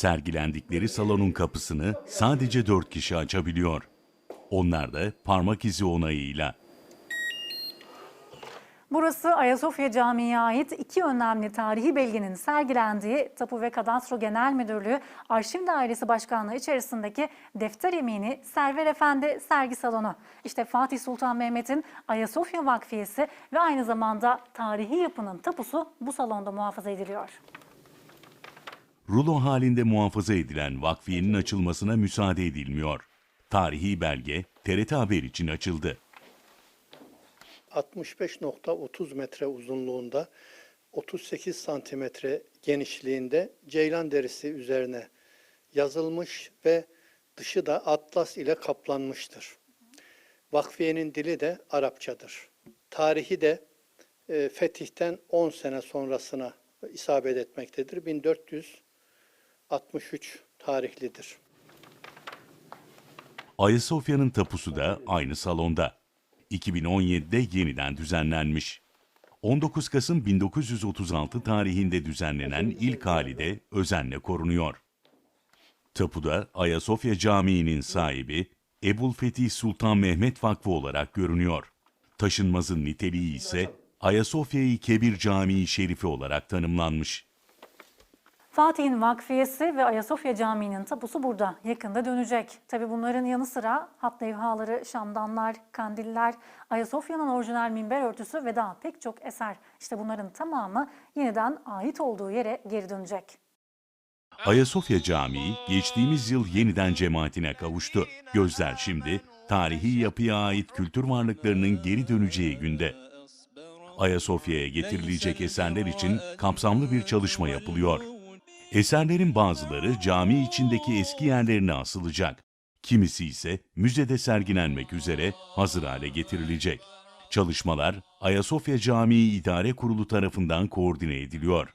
Sergilendikleri salonun kapısını sadece dört kişi açabiliyor. Onlar da parmak izi onayıyla. Burası Ayasofya Camii'ye ait iki önemli tarihi belgenin sergilendiği Tapu ve Kadastro Genel Müdürlüğü Arşiv Dairesi Başkanlığı içerisindeki Defter Emini Server Efendi sergi salonu. İşte Fatih Sultan Mehmet'in Ayasofya Vakfiyesi ve aynı zamanda tarihi yapının tapusu bu salonda muhafaza ediliyor. Rulo halinde muhafaza edilen vakfiyenin açılmasına müsaade edilmiyor. Tarihi belge TRT Haber için açıldı. 65.30 metre uzunluğunda, 38 santimetre genişliğinde ceylan derisi üzerine yazılmış ve dışı da atlas ile kaplanmıştır. Vakfiyenin dili de Arapçadır. Tarihi de e, fetihten 10 sene sonrasına isabet etmektedir. 1463 tarihlidir. Ayasofya'nın tapusu da aynı salonda. 2017'de yeniden düzenlenmiş. 19 Kasım 1936 tarihinde düzenlenen ilk hali de özenle korunuyor. Tapuda Ayasofya Camii'nin sahibi Ebul Fetih Sultan Mehmet Vakfı olarak görünüyor. Taşınmazın niteliği ise Ayasofya-i Kebir Camii Şerifi olarak tanımlanmış. Fatih'in vakfiyesi ve Ayasofya Camii'nin tapusu burada. Yakında dönecek. Tabi bunların yanı sıra hat levhaları, şamdanlar, kandiller, Ayasofya'nın orijinal minber örtüsü ve daha pek çok eser. İşte bunların tamamı yeniden ait olduğu yere geri dönecek. Ayasofya Camii geçtiğimiz yıl yeniden cemaatine kavuştu. Gözler şimdi tarihi yapıya ait kültür varlıklarının geri döneceği günde. Ayasofya'ya getirilecek eserler için kapsamlı bir çalışma yapılıyor. Eserlerin bazıları cami içindeki eski yerlerine asılacak. Kimisi ise müzede sergilenmek üzere hazır hale getirilecek. Çalışmalar Ayasofya Camii İdare Kurulu tarafından koordine ediliyor.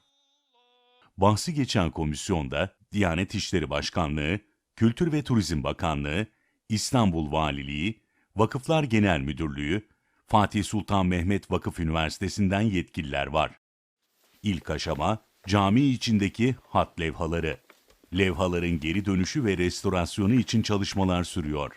Bahsi geçen komisyonda Diyanet İşleri Başkanlığı, Kültür ve Turizm Bakanlığı, İstanbul Valiliği, Vakıflar Genel Müdürlüğü, Fatih Sultan Mehmet Vakıf Üniversitesi'nden yetkililer var. İlk aşama cami içindeki hat levhaları. Levhaların geri dönüşü ve restorasyonu için çalışmalar sürüyor.